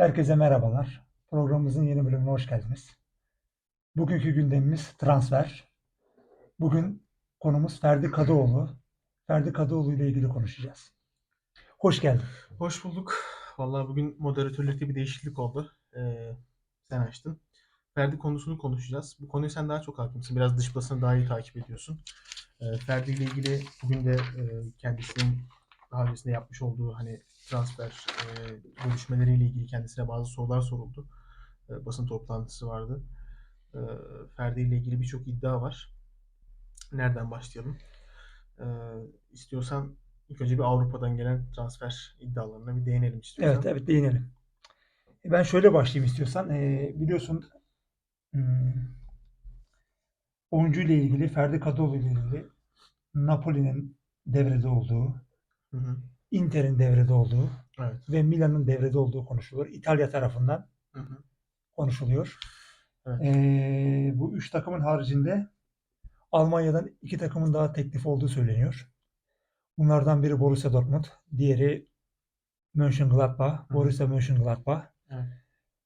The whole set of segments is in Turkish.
Herkese merhabalar. Programımızın yeni bölümüne hoş geldiniz. Bugünkü gündemimiz transfer. Bugün konumuz Ferdi Kadıoğlu. Ferdi Kadıoğlu ile ilgili konuşacağız. Hoş geldin. Hoş bulduk. Vallahi bugün moderatörlükte bir değişiklik oldu. Ee, sen açtın. Ferdi konusunu konuşacağız. Bu konuyu sen daha çok hakimsin. Biraz dış basını daha iyi takip ediyorsun. Ee, Ferdi ile ilgili bugün de e, kendisinin daha öncesinde yapmış olduğu hani transfer e, görüşmeleriyle ilgili kendisine bazı sorular soruldu. E, basın toplantısı vardı. E, Ferdi ile ilgili birçok iddia var. Nereden başlayalım? E, istiyorsan ilk önce bir Avrupa'dan gelen transfer iddialarına bir değinelim istiyorsan. Evet, evet değinelim. E, Ben şöyle başlayayım istiyorsan. E, biliyorsun hmm, oyuncu ile ilgili, Ferdi Kadıoğlu ile ilgili Napoli'nin devrede olduğu, Hı hı. Inter'in devrede olduğu Evet. ve Milan'ın devrede olduğu konuşuluyor. İtalya tarafından Hı hı. konuşuluyor. Evet. Ee, bu üç takımın haricinde Almanya'dan iki takımın daha teklif olduğu söyleniyor. Bunlardan biri Borussia Dortmund, diğeri Mönchengladbach, hı. Borussia Mönchengladbach. Evet.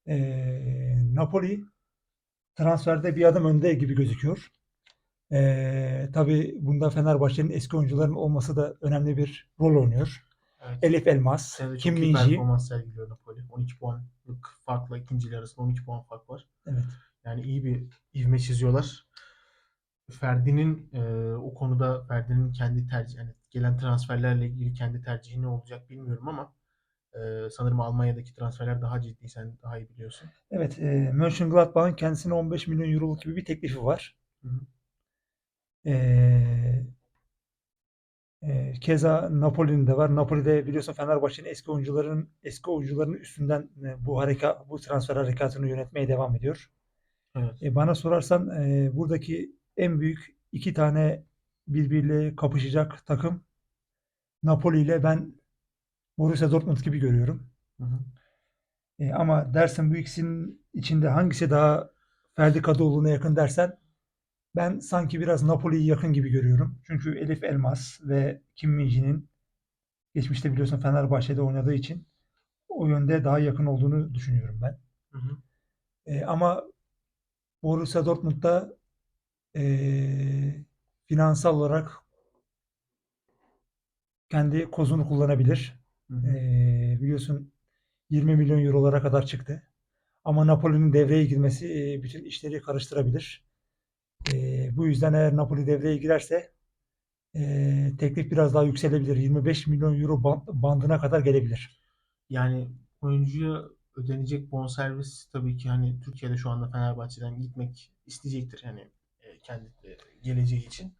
Ee, Napoli transferde bir adım önde gibi gözüküyor. Ee, tabii bunda Fenerbahçe'nin eski oyuncuların olması da önemli bir rol oynuyor. Evet. Elif Elmas, Senede Kim Min-ji. performans sergiliyor Napoli. 12 puanlık farkla ikinciler arasında 12 puan fark var. Evet. Yani iyi bir ivme çiziyorlar. Ferdi'nin e, o konuda Ferdi'nin kendi tercih yani gelen transferlerle ilgili kendi tercihi ne olacak bilmiyorum ama e, sanırım Almanya'daki transferler daha ciddi sen daha iyi biliyorsun. Evet, e, Mönchengladbach'ın kendisine 15 milyon euroluk gibi bir teklifi var. Hı hı. Ee, e, keza Napoli'nin de var. Napoli'de biliyorsun Fenerbahçe'nin eski oyuncuların eski oyuncuların üstünden e, bu hareka bu transfer harekatını yönetmeye devam ediyor. Evet. E, bana sorarsan e, buradaki en büyük iki tane birbiriyle kapışacak takım Napoli ile ben Borussia Dortmund gibi görüyorum. Hı hı. E, ama dersen bu ikisinin içinde hangisi daha Ferdi Kadıoğlu'na yakın dersen ben sanki biraz Napoli'yi yakın gibi görüyorum. Çünkü Elif Elmas ve Kim Min-ji'nin geçmişte biliyorsun Fenerbahçe'de oynadığı için o yönde daha yakın olduğunu düşünüyorum ben. Hı hı. E, ama Borussia Dortmund'da e, finansal olarak kendi kozunu kullanabilir. Hı hı. E, biliyorsun 20 milyon eurolara kadar çıktı. Ama Napoli'nin devreye girmesi e, bütün işleri karıştırabilir. E, bu yüzden eğer Napoli devreye girerse e, teklif biraz daha yükselebilir. 25 milyon euro band- bandına kadar gelebilir. Yani oyuncuya ödenecek bonservis tabii ki hani Türkiye'de şu anda Fenerbahçe'den gitmek isteyecektir hani kendi geleceği için.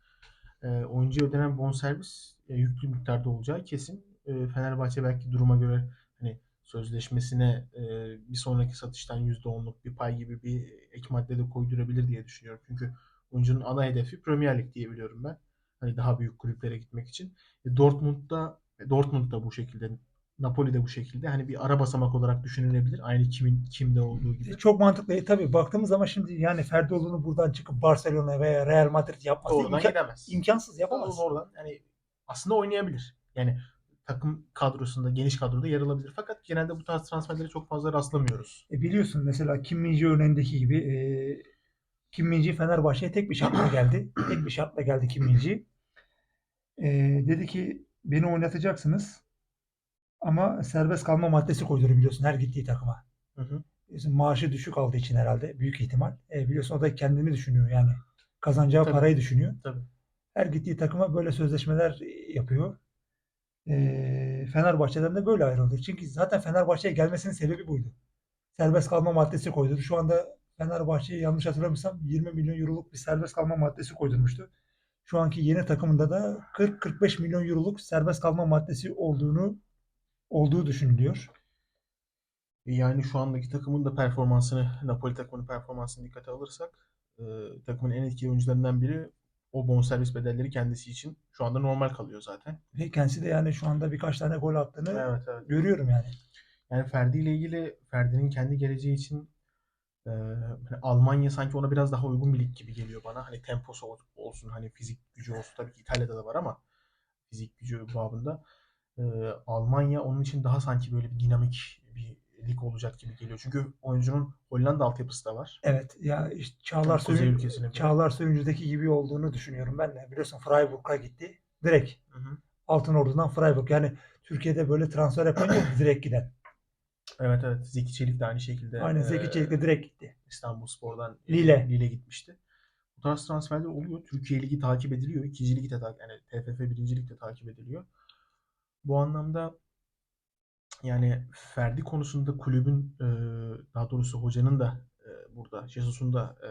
E, oyuncuya ödenen bonservis e, yüklü miktarda olacağı kesin. E, Fenerbahçe belki duruma göre hani sözleşmesine e, bir sonraki satıştan %10'luk bir pay gibi bir ek madde de koydurabilir diye düşünüyorum. Çünkü oyuncunun ana hedefi Premier Lig diye biliyorum ben. Hani daha büyük kulüplere gitmek için. E, Dortmund'da Dortmund da bu şekilde Napoli de bu şekilde. Hani bir ara basamak olarak düşünülebilir. Aynı kimin kimde olduğu gibi. E, Çok mantıklı. E, tabii baktığımız zaman şimdi yani Ferdoğlu'nu buradan çıkıp Barcelona veya Real Madrid yapması Doğrudan imkan- gidemez. imkansız Ama yapamaz. oradan yani aslında oynayabilir. Yani takım kadrosunda, geniş kadroda yer alabilir. Fakat genelde bu tarz transferlere çok fazla rastlamıyoruz. E, biliyorsun mesela Kim Min-ji örneğindeki gibi e, Kim Min-ji Fenerbahçe'ye tek bir şartla geldi. tek bir şartla geldi Kim Min-ji. E, dedi ki beni oynatacaksınız ama serbest kalma maddesi koyduruyor biliyorsun her gittiği takıma. Hı hı. Maaşı düşük aldığı için herhalde büyük ihtimal. E, biliyorsun o da kendini düşünüyor yani. Kazanacağı Tabii. parayı düşünüyor. Tabii. Her gittiği takıma böyle sözleşmeler yapıyor. E, Fenerbahçe'den de böyle ayrıldı. Çünkü zaten Fenerbahçe'ye gelmesinin sebebi buydu. Serbest kalma maddesi koydu. Şu anda Fenerbahçe'ye yanlış hatırlamıyorsam 20 milyon euroluk bir serbest kalma maddesi koydurmuştu. Şu anki yeni takımında da 40-45 milyon euroluk serbest kalma maddesi olduğunu olduğu düşünülüyor. Yani şu andaki takımın da performansını, Napoli takımının performansını dikkate alırsak e, takımın en etkili oyuncularından biri o bonservis bedelleri kendisi için şu anda normal kalıyor zaten. Ve kendisi de yani şu anda birkaç tane gol attığını Evet, evet. görüyorum yani. Yani Ferdi ile ilgili Ferdi'nin kendi geleceği için e, hani Almanya sanki ona biraz daha uygun bir lig gibi geliyor bana. Hani temposu ol- olsun, hani fizik gücü olsun. Tabii ki İtalya'da da var ama fizik gücü babında. E, Almanya onun için daha sanki böyle bir dinamik bir lig olacak gibi geliyor. Çünkü oyuncunun Hollanda altyapısı da var. Evet ya işte Çağlar Kuzey Söyün- ülkesine göre. Çağlar Söyüncü'deki gibi olduğunu düşünüyorum ben de. Biliyorsun Freiburg'a gitti. Direkt Hı hı. Altınordu'dan Freiburg. Yani Türkiye'de böyle transfer yapan yok direkt giden. Evet evet. Zeki Çelik de aynı şekilde Aynen Zeki Çelik de direkt gitti. İstanbulspor'dan Lille. Lille gitmişti. Bu tarz transferler oluyor. Türkiye Ligi takip ediliyor. İkinci Ligi de takip yani TFF birinci Lig de takip ediliyor. Bu anlamda yani Ferdi konusunda kulübün e, daha doğrusu hocanın da e, burada Jesus'un da e,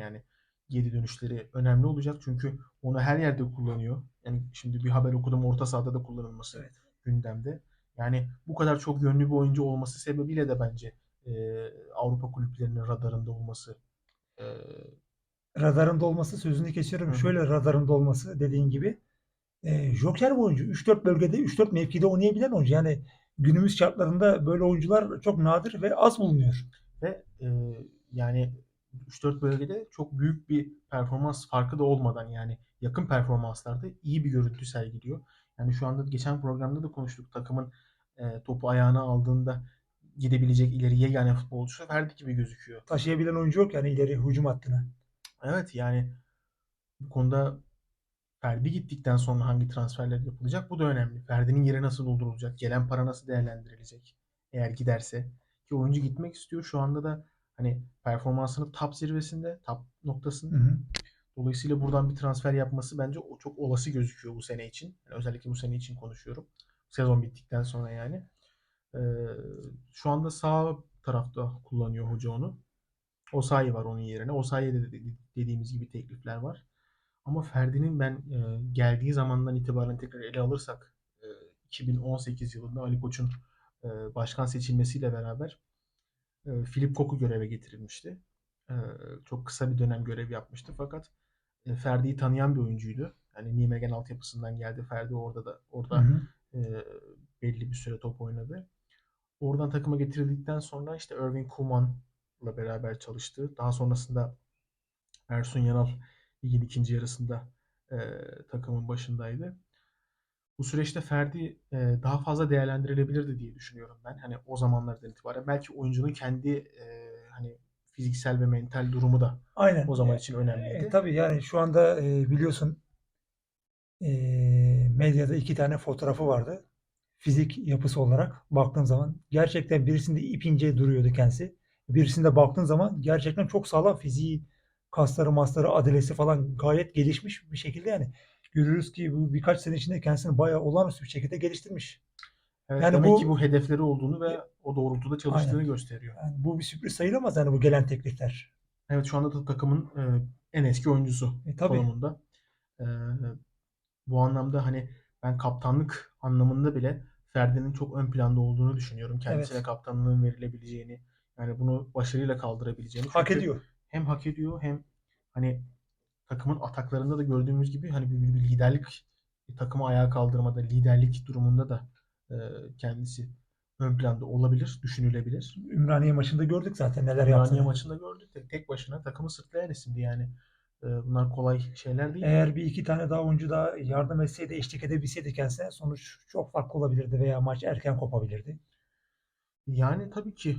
yani geri dönüşleri önemli olacak. Çünkü onu her yerde kullanıyor. Yani şimdi bir haber okudum orta sahada da kullanılması Evet. gündemde. Yani bu kadar çok yönlü bir oyuncu olması sebebiyle de bence e, Avrupa kulüplerinin radarında olması e, Radarında olması sözünü kesiyorum. Hı. Şöyle radarında olması dediğin gibi. E, Joker bir oyuncu. 3-4 bölgede 3-4 mevkide oynayabilen oyuncu. Yani günümüz şartlarında böyle oyuncular çok nadir ve az bulunuyor. ve e, yani 3-4 bölgede çok büyük bir performans farkı da olmadan yani yakın performanslarda iyi bir görüntü sergiliyor. Yani şu anda geçen programda da konuştuk takımın e, topu ayağına aldığında gidebilecek ileri yegane futbolcusu Ferdi gibi gözüküyor. Taşıyabilen oyuncu yok yani ileri hücum hattına. Evet yani bu konuda Ferdi gittikten sonra hangi transferler yapılacak bu da önemli. Ferdi'nin yeri nasıl doldurulacak? Gelen para nasıl değerlendirilecek? Eğer giderse. Ki oyuncu gitmek istiyor. Şu anda da hani performansının top zirvesinde, top noktasında. Hı hı. Dolayısıyla buradan bir transfer yapması bence o çok olası gözüküyor bu sene için. Yani özellikle bu sene için konuşuyorum. Sezon bittikten sonra yani. Ee, şu anda sağ tarafta kullanıyor hoca onu. Osayi var onun yerine. Osayi'ye de de- dediğimiz gibi teklifler var. Ama Ferdi'nin ben e, geldiği zamandan itibaren tekrar ele alırsak e, 2018 yılında Ali Koç'un e, başkan seçilmesiyle beraber e, Filip Koku göreve getirilmişti. E, çok kısa bir dönem görev yapmıştı fakat e, Ferdi'yi tanıyan bir oyuncuydu. Yani Nijmegen altyapısından geldi. Ferdi orada da Hı orada hı. E, belli bir süre top oynadı. Oradan takıma getirildikten sonra işte Irving Koeman'la beraber çalıştı. Daha sonrasında Ersun Yanal ligin ikinci yarısında e, takımın başındaydı. Bu süreçte Ferdi e, daha fazla değerlendirilebilirdi diye düşünüyorum ben. Hani o zamanlardan itibaren belki oyuncunun kendi e, hani fiziksel ve mental durumu da Aynen. o zaman E, için önemliydi. E, tabii yani şu anda e, biliyorsun e, medyada iki tane fotoğrafı vardı. Fizik yapısı olarak baktığın zaman gerçekten birisinde ip ince duruyordu kendisi. Birisinde baktığın zaman gerçekten çok sağlam fiziği, kasları, masları, adalesi falan gayet gelişmiş bir şekilde yani. Görüyoruz ki bu birkaç sene içinde kendisini bayağı olağanüstü bir şekilde geliştirmiş. Evet, Yani demek bu- ki bu hedefleri olduğunu ve o doğrultuda çalıştığını Aynen. gösteriyor. Yani bu bir sürpriz sayılamaz yani bu gelen teklifler. Evet şu anda da takımın e, en eski oyuncusu E, tabii. konumunda. E, bu anlamda hani ben kaptanlık anlamında bile Ferdi'nin çok ön planda olduğunu düşünüyorum. Kendisine Evet. kaptanlığın verilebileceğini, yani bunu başarıyla kaldırabileceğini. Hak Çünkü ediyor. Hem hak ediyor hem hani takımın ataklarında da gördüğümüz gibi hani bir, bir liderlik bir takımı ayağa kaldırmada, liderlik durumunda da e, kendisi ön planda olabilir, düşünülebilir. Ümraniye maçında gördük zaten neler Ümraniye yaptığını. maçında gördük. Tek, tek başına takımı sırtlayan isimdi yani. Bunlar kolay şeyler değil. Eğer bir iki tane daha oyuncu daha yardım etseydi, eşlik edebilseydi kendisine sonuç çok farklı olabilirdi veya maç erken kopabilirdi. Yani tabii ki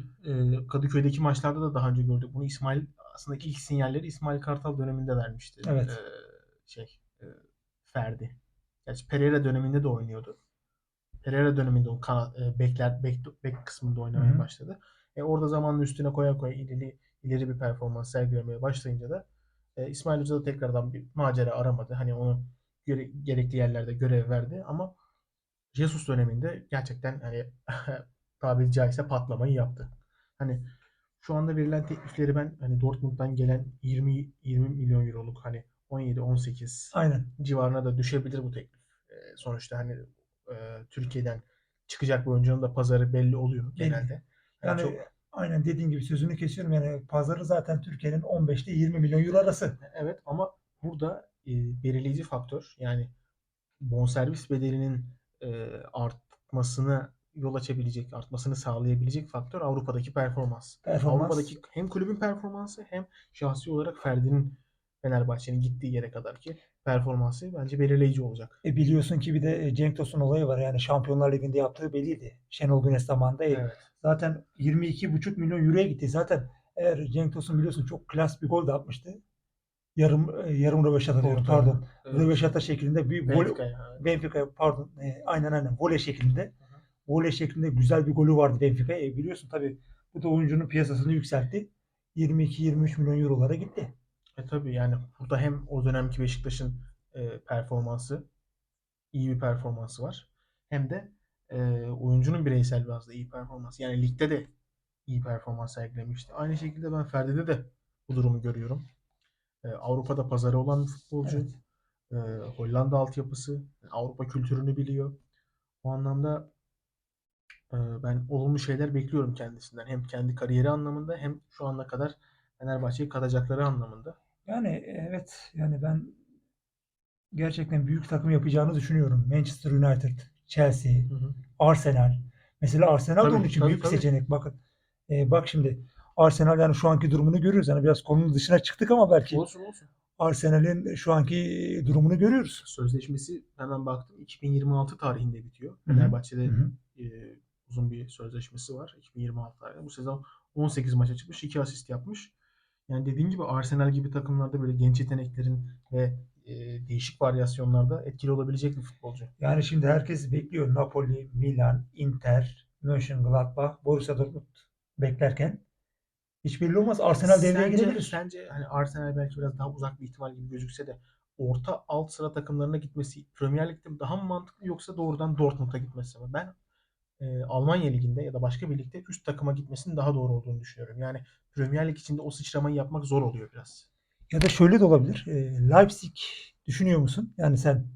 Kadıköy'deki maçlarda da daha önce gördük. Bunu İsmail aslında ilk sinyalleri İsmail Kartal döneminde vermişti. Evet. E, şey e, Ferdi. Gerçi Pereira döneminde de oynuyordu. Pereira döneminde o kanat, e, bekler bek, bek kısmında oynamaya Hı hı. başladı. E, orada zamanla üstüne koya koya ileri ileri bir performans sergilemeye başlayınca da e, İsmail Hoca da tekrardan bir macera aramadı. Hani onu gere- gerekli yerlerde görev verdi ama Jesus döneminde gerçekten hani tabiri caizse patlamayı yaptı. Hani şu anda verilen teklifleri ben hani Dortmund'dan gelen 20 20 milyon euroluk hani 17 18 Aynen. civarına da düşebilir bu teklif. E, sonuçta hani e, Türkiye'den çıkacak bir oyuncunun da pazarı belli oluyor genelde. Yani Yani çok aynen dediğin gibi sözünü kesiyorum. Yani pazarı zaten Türkiye'nin 15 ile 20 milyon euro arası. evet ama burada e, belirleyici faktör yani bonservis bedelinin e, artmasına yol açabilecek, artmasını sağlayabilecek faktör Avrupa'daki performans. Performans. Avrupa'daki hem kulübün performansı hem şahsi olarak Ferdi'nin Fenerbahçe'nin gittiği yere kadar ki performansı bence belirleyici olacak. E biliyorsun ki bir de Cenk Tosun olayı var. Yani Şampiyonlar Ligi'nde yaptığı belliydi. Şenol Güneş zamanında e, Evet. Zaten 22,5 milyon euroya gitti. Zaten eğer Cenk Tosun biliyorsun çok klas bir gol de atmıştı. Yarım e, yarım röveşata diyorum pardon. Evet. Röveşata şeklinde bir gol Benfica'ya. Benfica pardon e, aynen aynen voley şeklinde. Voley şeklinde güzel bir golü vardı Benfica'ya. E, biliyorsun tabii bu da oyuncunun piyasasını yükseltti. 22-23 milyon eurolara gitti. E tabii yani burada hem o dönemki Beşiktaş'ın e, performansı, iyi bir performansı var. Hem de e, oyuncunun bireysel bazda iyi performansı. Yani ligde de iyi performans sergilemişti. Aynı şekilde ben Ferdi'de de bu durumu görüyorum. E, Avrupa'da pazarı olan bir futbolcu. Evet. E, Hollanda altyapısı. Avrupa kültürünü biliyor. O anlamda e, ben olumlu şeyler bekliyorum kendisinden. Hem kendi kariyeri anlamında hem şu ana kadar Fenerbahçe'yi katacakları anlamında. Yani evet yani ben gerçekten büyük takım yapacağını düşünüyorum. Manchester United, Chelsea, Hı hı. Arsenal. Mesela Arsenal Tabii, onun için tabii, büyük tabii. seçenek. Bakın e, bak şimdi Arsenal yani şu anki durumunu görüyoruz. Yani biraz konunun dışına çıktık ama belki Olsun olsun. Arsenal'in şu anki durumunu görüyoruz. Sözleşmesi hemen baktım 2026 tarihinde bitiyor. Fenerbahçe'de e, uzun bir sözleşmesi var 2026 tarihinde. Bu sezon 18 maça çıkmış, 2 asist yapmış. Yani dediğim gibi Arsenal gibi takımlarda böyle genç yeteneklerin ve e, değişik varyasyonlarda etkili olabilecek bir futbolcu. Yani şimdi herkes bekliyor. Napoli, Milan, Inter, Mönchengladbach, Borussia Dortmund beklerken hiç belli olmaz. Arsenal devreye girebilir. sence hani Arsenal belki biraz daha uzak bir ihtimal gibi gözükse de orta alt sıra takımlarına gitmesi Premier Lig'de daha mı mantıklı yoksa doğrudan Dortmund'a gitmesi mi? Ben e, Almanya Ligi'nde ya da başka bir ligde üst takıma gitmesinin daha doğru olduğunu düşünüyorum. Yani Premier Lig içinde o sıçramayı yapmak zor oluyor biraz. Ya da şöyle de olabilir. E, Leipzig düşünüyor musun? Yani sen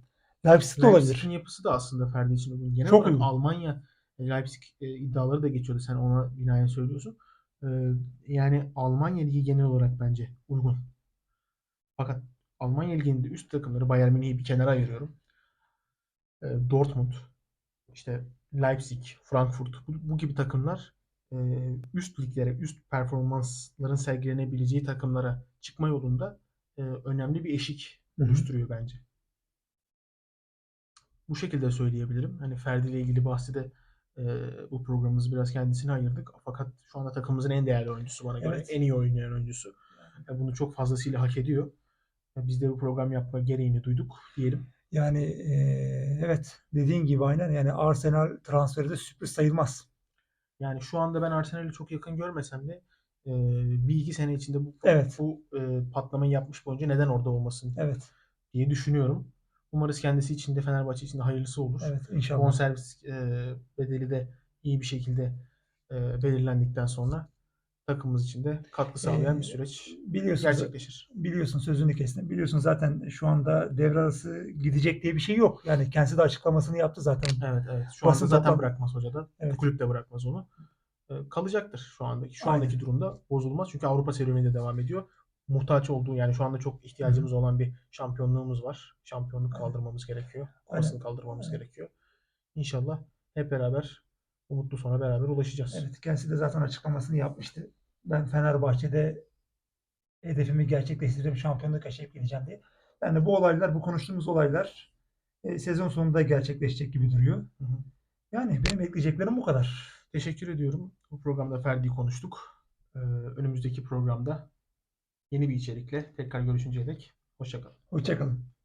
Leipzig de olabilir. Leipzig'in yapısı da aslında Ferdi için uygun. Genel Çok olarak uygun. Almanya e, Leipzig e, iddiaları da geçiyordu. Sen ona binaen söylüyorsun. E, yani Almanya Ligi genel olarak bence uygun. Fakat Almanya Ligi'nde üst takımları Bayern Münih'i bir kenara ayırıyorum. E, Dortmund, işte Leipzig, Frankfurt bu, bu gibi takımlar e, üst liglere, üst performansların sergilenebileceği takımlara çıkma yolunda e, önemli bir eşik oluşturuyor bence. Bu şekilde söyleyebilirim. Hani Ferdi ile ilgili bahsi de e, bu programımızı biraz kendisine ayırdık. Fakat şu anda takımımızın en değerli oyuncusu bana göre. Evet. En iyi oynayan oyuncusu. E, bunu çok fazlasıyla hak ediyor. E, biz de bu program yapma gereğini duyduk diyelim. Yani e, evet dediğin gibi aynen yani Arsenal transferi de sürpriz sayılmaz. Yani şu anda ben Arsenal'i çok yakın görmesem de e, bir iki sene içinde bu, Evet. bu e, patlamayı yapmış bir oyuncu neden orada olmasın Evet. diye düşünüyorum. Umarız kendisi için de Fenerbahçe için de hayırlısı olur. Evet inşallah. Bonservis e, bedeli de iyi bir şekilde e, belirlendikten sonra takımımız için de katkı sağlayan Ee, bir süreç Biliyorsun gerçekleşir. biliyorsun sözünü kestim. Biliyorsun zaten şu anda devre arası gidecek diye bir şey yok. Yani kendisi de açıklamasını yaptı zaten. Evet evet. Şu Basın anda zaten toplantı- bırakmaz hoca da. Evet. Kulüp de bırakmaz onu. E, kalacaktır şu andaki. Şu Aynen. andaki durumda bozulmaz. Çünkü Avrupa serüveni de devam ediyor. Muhtaç olduğu yani şu anda çok ihtiyacımız olan bir şampiyonluğumuz var. Şampiyonluk Aynen. kaldırmamız gerekiyor. Kupasını kaldırmamız Aynen. gerekiyor. İnşallah hep beraber umutlu sona beraber ulaşacağız. Evet kendisi de zaten açıklamasını yapmıştı. Ben Fenerbahçe'de hedefimi gerçekleştireceğim, şampiyonluk yaşayıp gideceğim diye. Yani bu olaylar, bu konuştuğumuz olaylar e, sezon sonunda gerçekleşecek gibi duruyor. Hı hı. Yani benim ekleyeceklerim bu kadar. Teşekkür ediyorum. Bu programda Ferdi'yi konuştuk. Ee, önümüzdeki programda yeni bir içerikle tekrar görüşünceye dek hoşçakalın. Hoşçakalın.